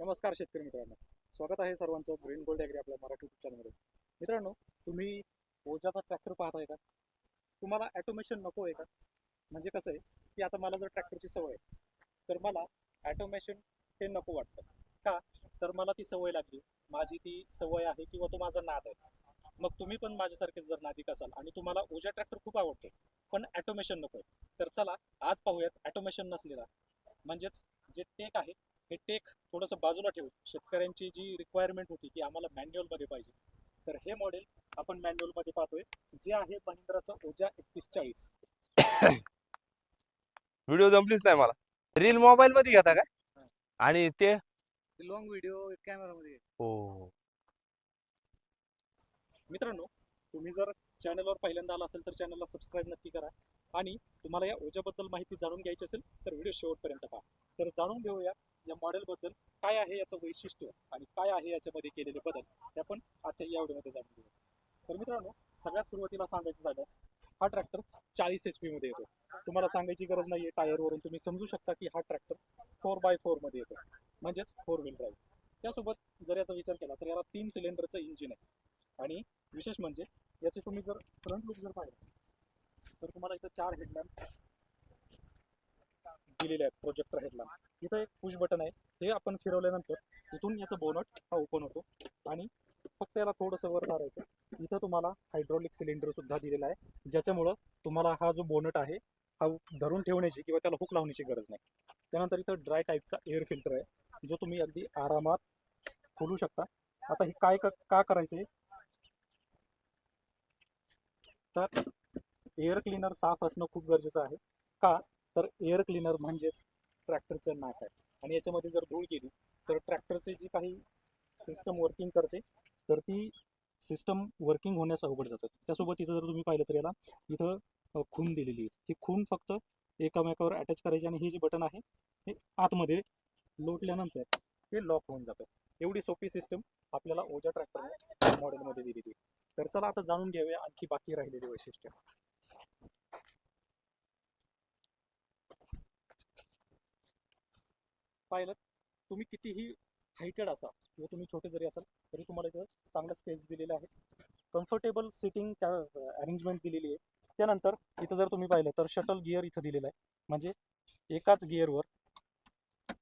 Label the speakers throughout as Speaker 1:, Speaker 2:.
Speaker 1: नमस्कार शेतकरी मित्रांनो. स्वागत आहे सर्वांचं ग्रीन गोल्ड ॲग्री आपल्या मराठी युट्यूब चॅनलमध्ये मित्रांनो तुम्ही ओजाचा ट्रॅक्टर पाहताय का? तुम्हाला ॲटोमेशन नको आहे का? म्हणजे कसं आहे की आता मला जर ट्रॅक्टरची सवय आहे तर मला ॲटोमेशन हे नको वाटतं. का? तर मला ती सवय लागली. माझी ती सवय आहे किंवा तो माझा नाद आहे. मग तुम्ही पण माझ्यासारखेच जर नादिक असाल आणि तुम्हाला ओजा ट्रॅक्टर खूप आवडतो पण ॲटोमेशन नको आहे तर चला आज पाहूयात ॲटोमेशन नसलेला. म्हणजेच जे टेक आहे हे टेक थोडंसं बाजूला ठेवून शेतकऱ्यांची जी रिक्वायरमेंट होती की आम्हाला मॅन्युअलमध्ये पाहिजे. तर हे मॉडेल आपण मॅन्युअलमध्ये पाहतोय. जे आहे महिंद्राचं ओजा एकतीस चाळीस.
Speaker 2: व्हिडिओ जमलीच नाही मला. रील मोबाईल मध्ये घेता का? आणि ते?
Speaker 1: लॉंग व्हिडिओ कॅमेरामध्ये
Speaker 2: हो.
Speaker 1: मित्रांनो तुम्ही जर चॅनलवर पहिल्यांदा आला असेल तर चॅनलला सबस्क्राईब नक्की करा. आणि तुम्हाला या ओजाबद्दल माहिती जाणून घ्यायची असेल तर व्हिडिओ शेवटपर्यंत पहा. तर जाणून घेऊया या मॉडेलबद्दल काय आहे याचं वैशिष्ट्य आणि काय आहे याच्यामध्ये केलेले बदल हे आपण आजच्या या व्हिडिओमध्ये जाणून घेऊ तर मित्रांनो सगळ्यात सुरुवातीला सांगायचं झाल्यास हा ट्रॅक्टर चाळीस एच मध्ये येतो. तुम्हाला सांगायची गरज नाही आहे टायरवरून तुम्ही समजू शकता की हा ट्रॅक्टर फोर बाय फोरमध्ये येतो. म्हणजेच फोर व्हील ड्राईव्ह त्यासोबत जर याचा विचार केला तर याला तीन सिलेंडरचं इंजिन आहे. आणि विशेष म्हणजे याचे तुम्ही जर फ्रंट लुक जर पाहिलं तर तुम्हाला इथं चार हेडलॅम्प दिलेले आहेत प्रोजेक्टर हेडला इथं एक पुश बटन आहे हे आपण फिरवल्यानंतर इथून याचं बोनट हा ओपन होतो. आणि फक्त याला थोडंसं वर सारायचं इथं तुम्हाला हायड्रॉलिक सिलेंडर सुद्धा दिलेला आहे ज्याच्यामुळं तुम्हाला हा जो बोनट आहे हा धरून ठेवण्याची किंवा त्याला हुक लावण्याची गरज नाही. त्यानंतर इथं ड्राय टाईपचा एअर फिल्टर आहे जो तुम्ही अगदी आरामात खोलू शकता. आता हे काय का करायचं आहे तर एअर क्लीनर साफ असणं खूप गरजेचं आहे. का? तर एअर क्लीनर म्हणजेच ट्रॅक्टरचं नाक आहे. आणि याच्यामध्ये जर धूळ गेली तर ट्रॅक्टरचे जी काही सिस्टम वर्किंग करते तर ती सिस्टम वर्किंग होण्यास अवघड जातं त्यासोबत इथं जर तुम्ही पाहिलं तर याला इथं खून दिलेली आहे ही खून फक्त एकामेकावर अटॅच करायची आणि हे जे बटन आहे हे आतमध्ये लोटल्यानंतर हे लॉक होऊन जातं. एवढी सोपी सिस्टम आपल्याला ओजा ट्रॅक्टर मॉडेलमध्ये दिलेली आहे. तर चला आता जाणून घेऊया आणखी बाकी राहिलेली वैशिष्ट्य. पाहिलं तुम्ही कितीही हायटेड असा किंवा तुम्ही छोटे जरी असाल तरी तुम्हाला इथं चांगलं स्पेस दिलेलं आहे कम्फर्टेबल सिटिंग अरेंजमेंट दिलेली आहे. त्यानंतर इथं जर तुम्ही पाहिलं तर शटल गिअर इथं दिलेलं आहे. म्हणजे एकाच गिअरवर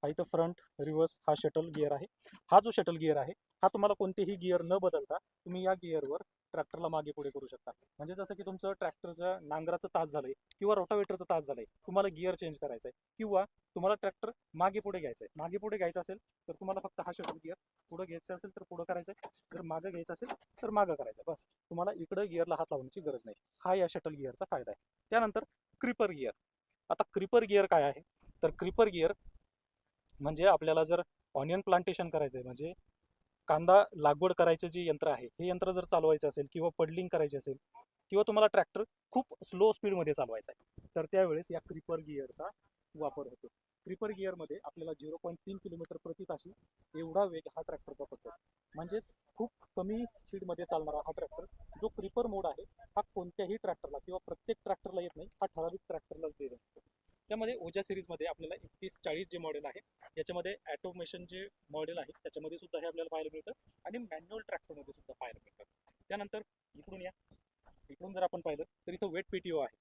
Speaker 1: हा इथं फ्रंट रिव्हर्स हा शटल गिअर आहे. हा जो शटल गिअर आहे हा तुम्हाला कोणतेही गिअर न बदलता तुम्ही या गिअरवर ट्रॅक्टरला मागे पुढे करू शकता. म्हणजे जसं की तुमचं ट्रॅक्टरचं नांगराचं तास झालंय किंवा रोटावेटरचं तास झालंय तुम्हाला गिअर चेंज करायचं आहे किंवा तुम्हाला ट्रॅक्टर मागे पुढे घ्यायचं आहे मागे पुढे घ्यायचं असेल तर तुम्हाला फक्त हा शटल गिअर पुढे घ्यायचं असेल तर पुढं करायचं आहे जर मागं घ्यायचं असेल तर मागं करायचं आहे बस. तुम्हाला इकडं गिअरला हात लावण्याची गरज नाही. हा या शटल गिअरचा फायदा आहे. त्यानंतर क्रिपर गिअर आता क्रिपर गिअर काय आहे? तर क्रिपर गिअर म्हणजे आपल्याला जर ऑनियन प्लांटेशन करायचं आहे म्हणजे कांदा लागवड करायचं जे यंत्र आहे हे यंत्र जर चालवायचं असेल किंवा पडलिंग करायची असेल किंवा तुम्हाला ट्रॅक्टर खूप स्लो स्पीडमध्ये चालवायचा आहे तर त्यावेळेस या क्रिपर गिअरचा वापर होतो. क्रिपर गिअरमध्ये आपल्याला झिरो पॉईंट तीन किलोमीटर प्रति ताशी एवढा वेग हा ट्रॅक्टर पकडतो म्हणजेच खूप कमी स्पीडमध्ये चालणारा हा ट्रॅक्टर जो क्रिपर मोड आहे हा कोणत्याही ट्रॅक्टरला किंवा प्रत्येक ट्रॅक्टरला येत नाही हा ठराविक ट्रॅक्टरलाच देत असतो. त्यामध्ये ओजा सिरीजमध्ये आपल्याला एकतीस चाळीस जे मॉडेल आहे याच्यामध्ये ॲटोमेशन जे मॉडेल आहे त्याच्यामध्ये सुद्धा हे आपल्याला पाहायला मिळतं आणि मॅन्युअल ट्रॅक्टरमध्ये सुद्धा पाहायला मिळतं. त्यानंतर इकडून या. इकडून जर आपण पाहिलं तर इथं वेट पीटीओ आहे.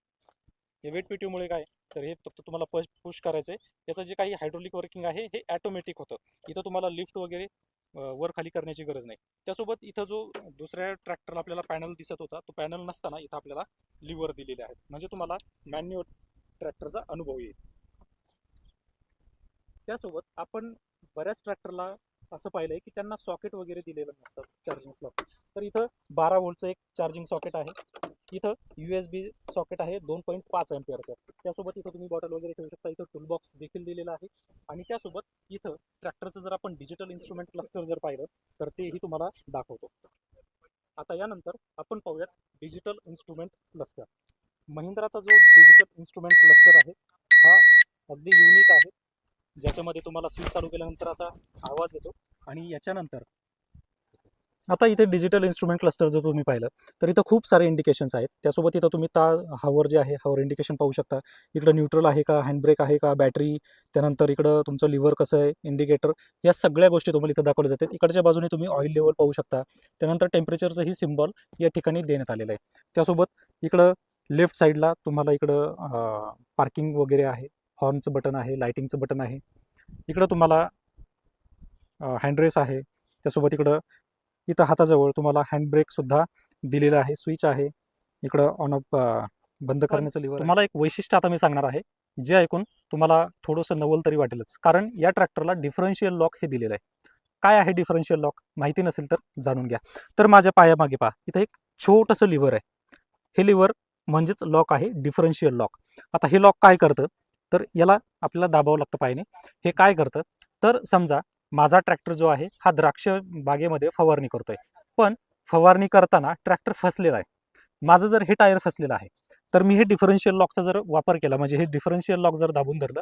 Speaker 1: हे वेट पीटीओमुळे काय? तर हे फक्त तुम्हाला पश पुश करायचं आहे याचं जे काही हायड्रोलिक वर्किंग आहे हे ॲटोमॅटिक होतं. इथं तुम्हाला लिफ्ट वगैरे वर खाली करण्याची गरज नाही. त्यासोबत इथं जो दुसऱ्या ट्रॅक्टरला आपल्याला पॅनल दिसत होता तो पॅनल नसताना इथं आपल्याला लिव्हर दिलेले आहेत. म्हणजे तुम्हाला मॅन्युअल ट्रॅक्टरचा अनुभव येईल. त्यासोबत आपण बऱ्याच ट्रॅक्टरला असं पाहिलंय की त्यांना सॉकेट वगैरे दिलेलं नसतं चार्जिंग स्लॉट तर इथं बारा व्होल्टचं एक चार्जिंग सॉकेट आहे. इथं यू एस बी सॉकेट आहे दोन पॉईंट पाच एम्पियरचं त्यासोबत इथं तुम्ही बॉटल वगैरे ठेवू शकता. इथं टूलबॉक्स देखील दिलेला आहे. आणि त्यासोबत इथं ट्रॅक्टरचं जर आपण डिजिटल इन्स्ट्रुमेंट क्लस्टर जर पाहिलं तर तेही तुम्हाला दाखवतो. आता यानंतर आपण पाहूयात डिजिटल इन्स्ट्रुमेंट क्लस्टर महिंद्राचा जो डिजिटल इन्स्ट्रुमेंट क्लस्टर आहे हा अगदी युनिक आहे. ज्याच्यामध्ये तुम्हाला स्विच चालू केल्यानंतर असा आवाज येतो आणि याच्यानंतर आता इथे डिजिटल इन्स्ट्रुमेंट क्लस्टर जर तुम्ही पाहिलं तर इथं खूप सारे इंडिकेशन्स आहेत. त्यासोबत इथं तुम्ही ता हावर जे आहे हावर इंडिकेशन पाहू शकता. इकडं न्यूट्रल आहे का हँडब्रेक आहे का बॅटरी त्यानंतर इकडं तुमचं लिव्हर कसं आहे इंडिकेटर या सगळ्या गोष्टी तुम्हाला इथं दाखवल्या जातात. इकडच्या बाजूने तुम्ही ऑइल लेवल पाहू शकता. त्यानंतर टेम्परेचरचंही सिम्बॉल या ठिकाणी देण्यात आलेलं आहे. त्यासोबत इकडं लेफ्ट साईडला तुम्हाला इकडं पार्किंग वगैरे आहे. हॉर्नचं बटन आहे लायटिंगचं बटन आहे. इकडं तुम्हाला हँडरेस आहे. त्यासोबत इकडं इथं हाताजवळ तुम्हाला हँडब्रेकसुद्धा दिलेलं आहे. स्विच आहे. इकडं ऑन ऑफ बंद करण्याचं लिव्हर तुम्हाला एक वैशिष्ट्य आता मी सांगणार आहे. जे ऐकून तुम्हाला थोडंसं नवल तरी वाटेलच. कारण या ट्रॅक्टरला डिफरन्शियल लॉक हे दिलेलं आहे. काय आहे डिफरन्शियल लॉक माहिती नसेल तर जाणून घ्या. तर माझ्या पायामागे पहा. इथं एक छोटंसं लिव्हर आहे. हे लिव्हर म्हणजेच लॉक आहे डिफरन्शियल लॉक आता हे लॉक काय करतं? तर याला आपल्याला दाबावं लागतं पायाने. हे काय करतं? तर समजा माझा ट्रॅक्टर जो आहे हा द्राक्ष बागेमध्ये फवारणी करतोय. पण फवारणी करताना ट्रॅक्टर फसलेला आहे. माझं जर हे टायर फसलेलं आहे तर मी हे डिफरन्शियल लॉकचा जर वापर केला म्हणजे हे डिफरन्शियल लॉक जर दाबून धरलं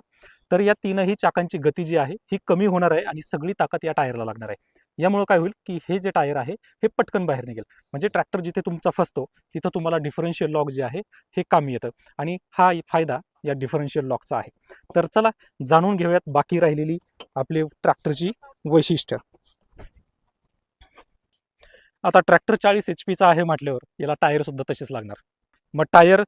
Speaker 1: तर या तीनही चाकांची गती जी आहे ही कमी होणार आहे आणि सगळी ताकद या टायरला लागणार आहे. यामुळं काय होईल की हे जे टायर आहे हे पटकन बाहेर निघेल. म्हणजे ट्रॅक्टर जिथे तुमचा फसतो तिथं तुम्हाला डिफरन्शियल लॉक जे आहे हे कामी येतं. आणि हा फायदा या डिफरन्शियल लॉकचा आहे. तर चला जाणून घेऊयात बाकी राहिलेली आपली ट्रॅक्टरची वैशिष्ट्य. आता ट्रॅक्टर चाळीस एच पीचा आहे म्हटल्यावर याला टायर सुद्धा तसेच लागणार. मग टायर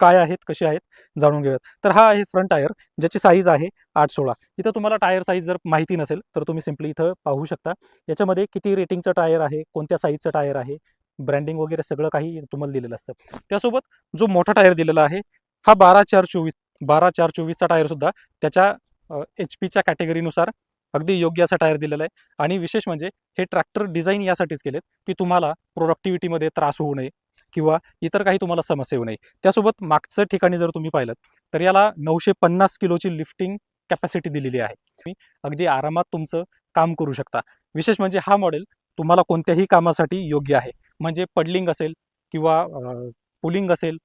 Speaker 1: काय आहेत कसे आहेत जाणून घेऊयात. तर हा आहे फ्रंट टायर ज्याची साईज आहे आठ सोळा इथं तुम्हाला टायर साईज जर माहिती नसेल तर तुम्ही सिम्पली इथं पाहू शकता. याच्यामध्ये किती रेटिंगचं टायर आहे कोणत्या साईजचं टायर आहे ब्रँडिंग वगैरे सगळं काही तुम्हाला दिलेलं असतं. त्यासोबत जो मोठा टायर दिलेला आहे हा बारा चार चोवीस बारा चार चोवीसचा टायर सुद्धा त्याच्या एच पीच्या कॅटेगरीनुसार अगदी योग्य असा टायर दिलेला आहे. आणि विशेष म्हणजे हे ट्रॅक्टर डिझाईन यासाठीच केलेत की तुम्हाला प्रोडक्टिव्हिटीमध्ये त्रास होऊ नये किंवा इतर काही तुम्हाला समस्या येऊ नये. त्यासोबत मागचं ठिकाणी जर तुम्ही पाहिलं तर याला नऊशे पन्नास किलोची लिफ्टिंग कॅपॅसिटी दिलेली आहे. तुम्ही अगदी आरामात तुमचं काम करू शकता. विशेष म्हणजे हा मॉडेल तुम्हाला कोणत्याही कामासाठी योग्य आहे. म्हणजे पडलिंग असेल किंवा पुलिंग असेल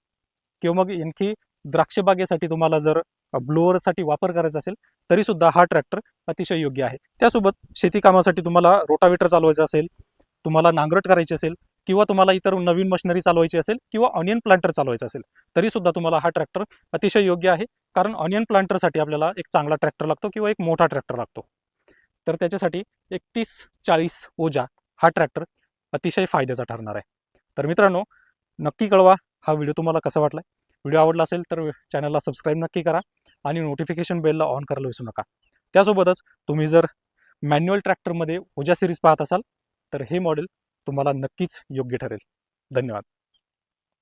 Speaker 1: किंवा मग आणखी द्राक्षबागेसाठी तुम्हाला जर ब्लोअरसाठी वापर करायचा असेल तरी सुद्धा हा ट्रॅक्टर अतिशय योग्य आहे. त्यासोबत शेती कामासाठी तुम्हाला रोटावेटर चालवायचं असेल तुम्हाला नांगरट करायची असेल किंवा तुम्हाला इतर नवीन मशिनरी चालवायची असेल किंवा ऑनियन प्लांटर चालवायचं असेल तरी सुद्धा तुम्हाला हा ट्रॅक्टर अतिशय योग्य आहे. कारण ऑनियन प्लांटरसाठी आपल्याला एक चांगला ट्रॅक्टर लागतो किंवा एक मोठा ट्रॅक्टर लागतो. तर त्याच्यासाठी एकतीस चाळीस ओजा हा ट्रॅक्टर अतिशय फायद्याचा ठरणार आहे. तर मित्रांनो नक्की कळवा हा व्हिडिओ तुम्हाला कसा वाटला. व्हिडिओ आवडला असेल तर चॅनलला सबस्क्राईब नक्की करा आणि नोटिफिकेशन बेलला ऑन करायला विसरू नका. त्यासोबतच तुम्ही जर मॅन्युअल ट्रॅक्टरमध्ये ओजा सिरीज पाहत असाल तर हे मॉडेल तुम्हाला नक्कीच योग्य ठरेल. धन्यवाद.